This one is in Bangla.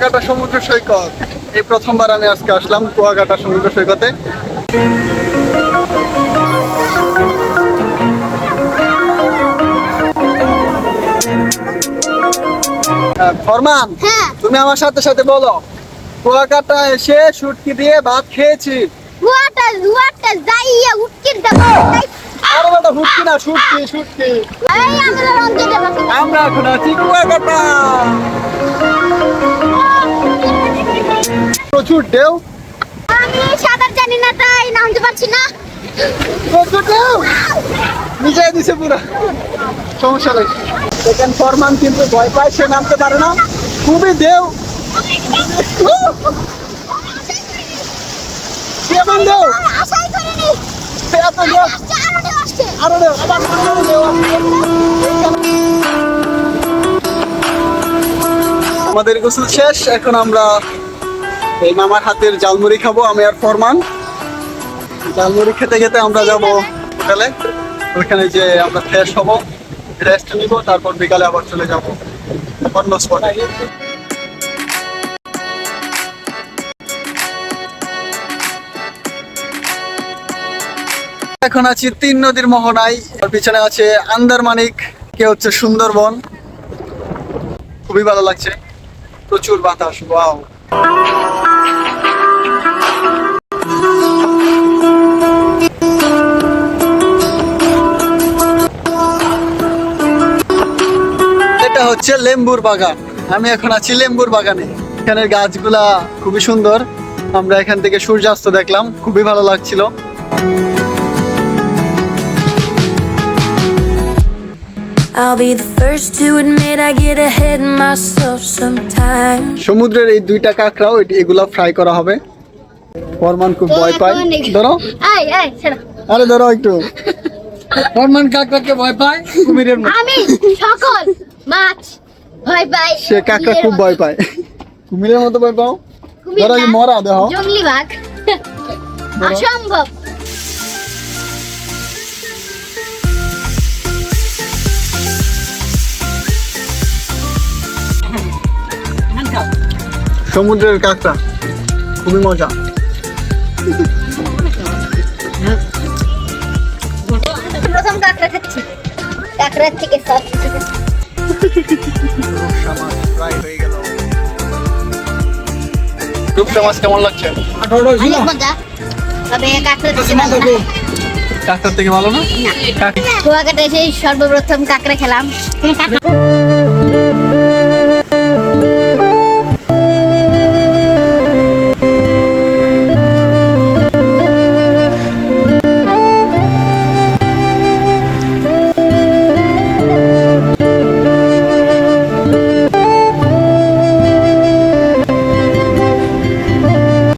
কুয়াকাটা সমুদ্র সৈকত। এই প্রথমবার আমি আজকে আসলাম কুয়াকাটা সমুদ্র সৈকতে। ফরমান হ্যাঁ। তুমি আমার সাথে সাথে বলো কুয়াকাটা এসে শুটকি দিয়ে ভাত খেয়েছি। যাইয়া আরে বেটা শুটকি না শুটকি শুটকি। আমরা এখন আছি কুয়াকাটা প্রচুর ঢেউ। আমি সাঁতার জানি না তাই নামতে পারছি না। প্রচুর ঢেউ। মিশাই দিছে পুরো। সমস্যা নেই। দেখেন ফরমান কিন্তু ভয় পায় সে নামতে পারে না। খুবই ঢেউ। কেমন আরও আবার। আমাদের গোসল শেষ এখন আমরা এই মামার হাতের জালমুড়ি খাব, আমি আর ফরমান। জালমুড়ি খেতে খেতে আমরা যাব হোটেলে। ওইখানে যে আমরা ফ্রেশ হব রেস্ট নিব, তারপর বিকালে আবার চলে যাব অন্য স্পটে এখন আছি তিন নদীর মোহনায় পিছনে আছে আন্দারমানিক, কে হচ্ছে সুন্দরবন। খুবই ভালো লাগছে। প্রচুর বাতাস ওয়াও এটা হচ্ছে লেম্বুর বাগান। আমি এখন আছি লেম্বুর বাগানে। এখানের গাছগুলা খুবই সুন্দর। আমরা এখান থেকে সূর্যাস্ত দেখলাম। খুবই ভালো লাগছিল। সমুদ্রের এই দুইটা কাঁকড়াও এগুলা ফ্রাই করা হবে। ফরমান খুব ভয় পায়। ধরো। আরে ধরো একটু। ফরমান কাঁকড়াকে ভয় পায় কুমিরের আমি সকল মাছ ভয় পাই সে কাঁকড়া খুব ভয় পায়। কুমিরের মতো ভয় পাও। ধরো মরা দেহ। জঙ্গলি বাঘ। অসম্ভব। সমুদ্রের কাঁকড়া। খুবই মজা। প্রথম কাঁকড়া খাচ্ছি। কাঁকড়ার থেকে সব রূপসা মাছ কেমন লাগছে? তবে। কাঁকড়ার থেকে ভালো না? কুয়াকাটা সর্বপ্রথম কাঁকড়া খেলাম।